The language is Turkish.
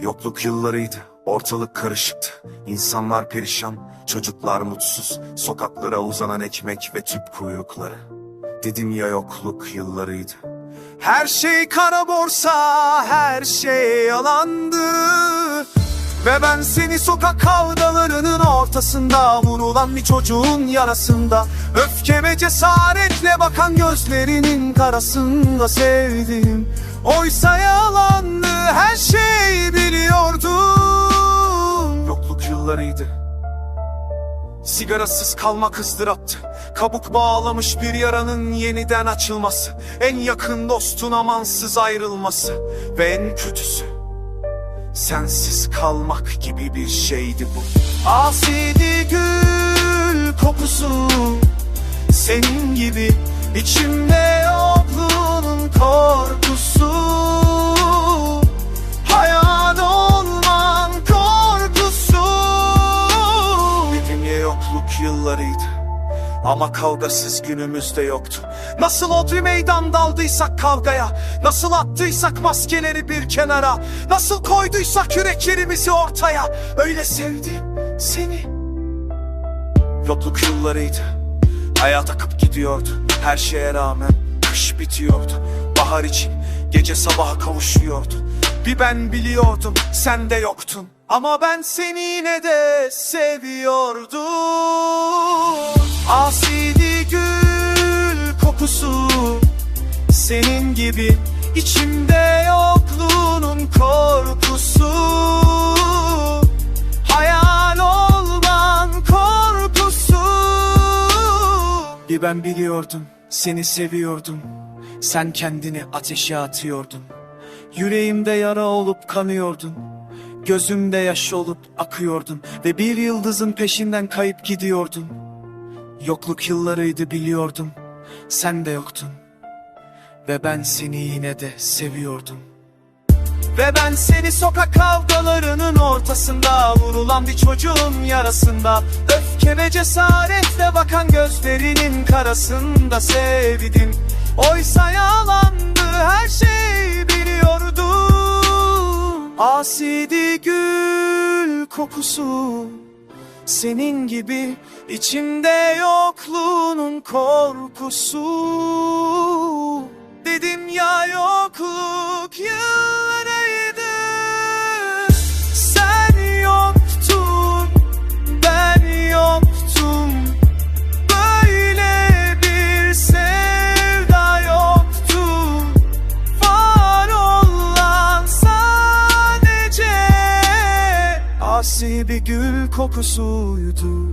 Yokluk yıllarıydı, ortalık karışıktı. İnsanlar perişan, çocuklar mutsuz, sokaklara uzanan ekmek ve tüp kuyrukları. Dedim ya yokluk yıllarıydı. Her şey kara borsa, her şey yalandı. Ve ben seni sokak kavgalarının ortasında Vurulan bir çocuğun yarasında Öfke ve cesaretle bakan gözlerinin karasında sevdim Oysa yalandı Sigarasız kalmak ızdıraptı. Kabuk bağlamış bir yaranın yeniden açılması En yakın dostun amansız ayrılması Ve en kötüsü Sensiz kalmak gibi bir şeydi bu. Asidi gül kokusu Senin gibi içimde yokluğunun korkusu yokluk yıllarıydı ama kavgasız günümüzde yoktu. Nasıl odri meydan daldıysak kavgaya Nasıl attıysak maskeleri bir kenara Nasıl koyduysak yüreklerimizi ortaya Öyle sevdim seni. Yokluk yıllarıydı Hayat akıp gidiyordu Her şeye rağmen kış bitiyordu. Bahar için gece sabaha kavuşuyordu. Bir ben biliyordum sen de yoktun. Ama ben seni yine de seviyordum Asidi gül kokusu Senin gibi içimde yokluğunun korkusu. Hayal olman korkusu. Bir ben biliyordum seni seviyordum. Sen kendini ateşe atıyordun. Yüreğimde yara olup kanıyordun. Gözümde yaş olup akıyordun. Ve bir yıldızın peşinden kayıp gidiyordun Yokluk yıllarıydı biliyordum Sen de yoktun. Ve ben seni yine de seviyordum. Ve ben seni sokak kavgalarının ortasında Vurulan bir çocuğun yarasında. Öfke ve cesaretle bakan gözlerinin karasında sevdim. Oysa yalandı her şey biliyordum. Asidi gül kokusu senin gibi içimde yokluğunun korkusu Asi bir gül kokusuydu